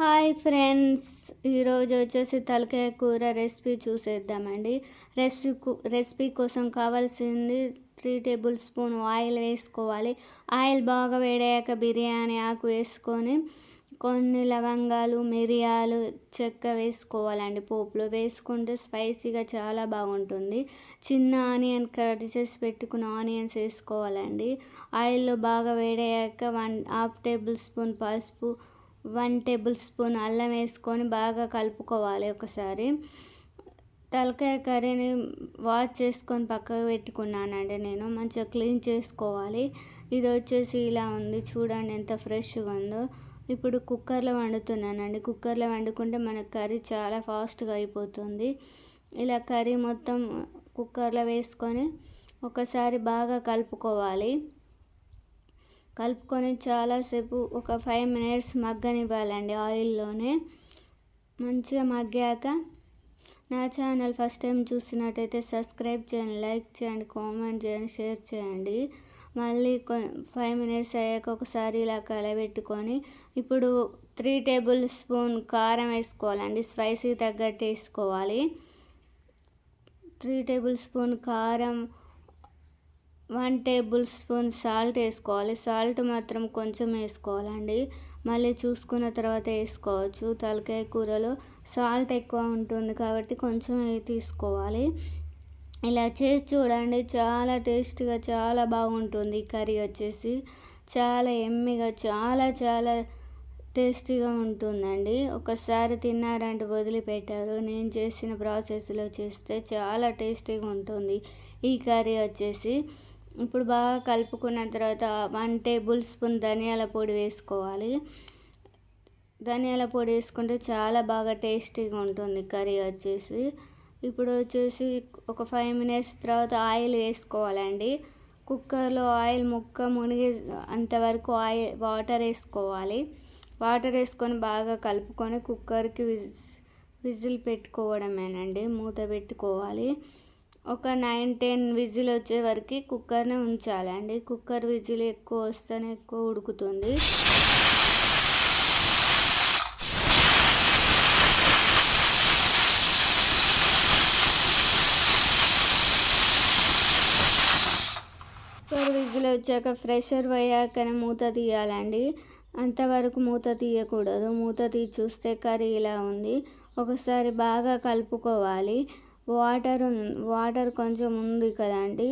Hi friends ఈరోజు వచ్చేసి తలకాయ కూర రెసిపీ చూసేద్దామండి. రెసిపీ రెసిపీ కోసం కావాల్సింది త్రీ టేబుల్ స్పూన్ ఆయిల్ వేసుకోవాలి. ఆయిల్ బాగా వేడయ్యాక బిర్యానీ ఆకు వేసుకొని కొన్ని లవంగాలు మిరియాలు చెక్క వేసుకోవాలండి. పోపులో వేసుకుంటే స్పైసీగా చాలా బాగుంటుంది. చిన్న ఆనియన్ కట్ చేసి పెట్టుకున్న ఆనియన్స్ వేసుకోవాలండి. ఆయిల్లో బాగా వేడయ్యాక వన్ హాఫ్ టేబుల్ స్పూన్ పసుపు వన్ టేబుల్ స్పూన్ అల్లం వేసుకొని బాగా కలుపుకోవాలి ఒకసారి. తలకాయ కర్రీని వాష్ చేసుకొని పక్కకు పెట్టుకున్నానండి నేను. మంచిగా క్లీన్ చేసుకోవాలి. ఇది వచ్చేసి ఇలా ఉంది. చూడండి ఎంత ఫ్రెష్గా ఉందో. ఇప్పుడు కుక్కర్లో వండుతున్నానండి. కుక్కర్లో వండుకుంటే మన కర్రీ చాలా ఫాస్ట్గా అయిపోతుంది. ఇలా కర్రీ మొత్తం కుక్కర్లో వేసుకొని ఒకసారి బాగా కలుపుకోవాలి. కలుపుకొని చాలాసేపు ఒక ఫైవ్ మినిట్స్ మగ్గనివ్వాలండి ఆయిల్లోనే. మంచిగా మగ్గాక నా ఛానల్ ఫస్ట్ టైం చూసినట్టయితే సబ్స్క్రైబ్ చేయండి లైక్ చేయండి కామెంట్ చేయండి షేర్ చేయండి. మళ్ళీ ఫైవ్ మినిట్స్ అయ్యాక ఒకసారి ఇలా కలబెట్టుకొని ఇప్పుడు త్రీ టేబుల్ స్పూన్ కారం వేసుకోవాలండి స్పైసీ తగ్గట్టు వేసుకోవాలి. త్రీ టేబుల్ స్పూన్ కారం వన్ టేబుల్ స్పూన్ సాల్ట్ వేసుకోవాలి. సాల్ట్ మాత్రం కొంచెం వేసుకోవాలండి. మళ్ళీ చూసుకున్న తర్వాత వేసుకోవచ్చు. తలకాయ కూరలో సాల్ట్ ఎక్కువ ఉంటుంది కాబట్టి కొంచెం తీసుకోవాలి. ఇలా చేసి చూడండి. చాలా టేస్ట్గా చాలా బాగుంటుంది కర్రీ వచ్చేసి. చాలా ఎమ్మిగా చాలా చాలా టేస్టీగా ఉంటుందండి. ఒకసారి తిన్నారంటే వదిలిపెట్టారు. నేను చేసిన ప్రాసెస్లో చేస్తే చాలా టేస్టీగా ఉంటుంది ఈ కర్రీ వచ్చేసి. ఇప్పుడు బాగా కలుపుకున్న తర్వాత వన్ టేబుల్ స్పూన్ ధనియాల పొడి వేసుకోవాలి. ధనియాల పొడి వేసుకుంటే చాలా బాగా టేస్టీగా ఉంటుంది కర్రీ వచ్చేసి. ఇప్పుడు వచ్చేసి ఒక ఫైవ్ మినిట్స్ తర్వాత ఆయిల్ వేసుకోవాలండి. కుక్కర్లో ఆయిల్ ముక్క మునిగే అంతవరకు ఆయిల్ వాటర్ వేసుకోవాలి. వాటర్ వేసుకొని బాగా కలుపుకొని కుక్కర్కి విజ్ విజిల్ పెట్టుకోవడమేనండి. మూత పెట్టుకోవాలి. ఒక నైన్ టెన్ విజిల్ వచ్చే వరకు కుక్కర్ని ఉంచాలండి కుక్కర్ విజిల్ ఎక్కువ వస్తేనే ఎక్కువ ఉడుకుతుంది. కుక్కర్ విజిల్ వచ్చాక ఫ్రెషర్ పోయాకనే మూత తీయాలండి. అంతవరకు మూత తీయకూడదు. మూత తీసి చూస్తే కర్రీ ఇలా ఉంది. ఒకసారి బాగా కలుపుకోవాలి. వాటర్ వాటర్ కొంచెం ఉంది కదండి.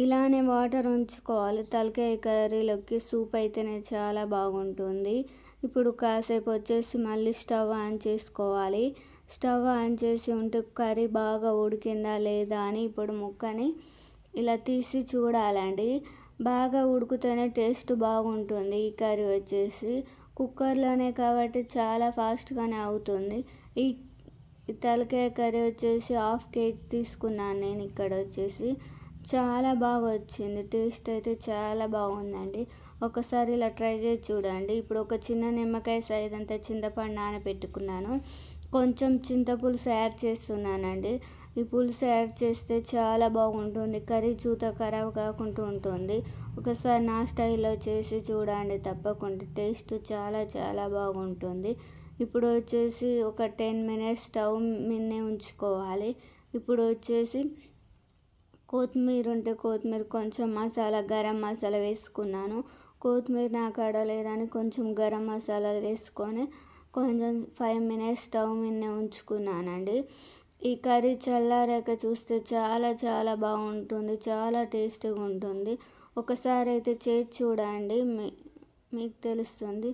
ఇలానే వాటర్ ఉంచుకోవాలి. తలకాయ కర్రీలోకి సూప్ అయితేనే చాలా బాగుంటుంది. ఇప్పుడు కాసేపు వచ్చేసి మళ్ళీ స్టవ్ ఆన్ చేసుకోవాలి. స్టవ్ ఆన్ చేసి ఉంటే కర్రీ బాగా ఉడికిందా లేదా అని ఇప్పుడు ముక్కని ఇలా తీసి చూడాలండి. బాగా ఉడికితేనే టేస్ట్ బాగుంటుంది ఈ కర్రీ వచ్చేసి. కుక్కర్లోనే కాబట్టి చాలా ఫాస్ట్గానే అవుతుంది. ఈ తలకాయ కర్రీ వచ్చేసి హాఫ్ కేజీ తీసుకున్నాను నేను ఇక్కడ వచ్చేసి. చాలా బాగా వచ్చింది. టేస్ట్ అయితే చాలా బాగుందండి. ఒకసారి ఇలా ట్రై చేసి చూడండి. ఇప్పుడు ఒక చిన్న నిమ్మకాయ సైజ్ అంతా చింతపండు నానబెట్టుకున్నాను. కొంచెం చింతపులుసు యాడ్ చేస్తున్నానండి. ఈ పులుసు యాడ్ చేస్తే చాలా బాగుంటుంది. కర్రీ చూత ఖరాబ్ కాకుండా ఉంటుంది. ఒకసారి నా స్టైల్లో చేసి చూడండి తప్పకుండా. టేస్ట్ చాలా చాలా బాగుంటుంది. ఇప్పుడు వచ్చేసి ఒక టెన్ మినిట్స్ స్టవ్ మీదనే ఉంచుకోవాలి. ఇప్పుడు వచ్చేసి కొత్తిమీర ఉంటే కొత్తిమీర కొంచెం మసాలా గరం మసాలా వేసుకున్నాను. కొత్తిమీర నాకు అడలేదని కొంచెం గరం మసాలా వేసుకొని కొంచెం ఫైవ్ మినిట్స్ స్టవ్ మీదనే ఉంచుకున్నానండి. ఈ కర్రీ చల్లారాక చూస్తే చాలా చాలా బాగుంటుంది. చాలా టేస్టీగా ఉంటుంది ఒకసారి అయితే చేసి చూడండి. మీ మీకు తెలుస్తుంది.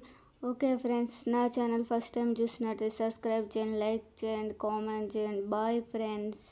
ఓకే ఫ్రెండ్స్ నా ఛానల్ ఫస్ట్ టైం చూసినట్టు సబ్స్క్రైబ్ చేయండి లైక్ చేయండి కామెంట్ చేయండి. Bye friends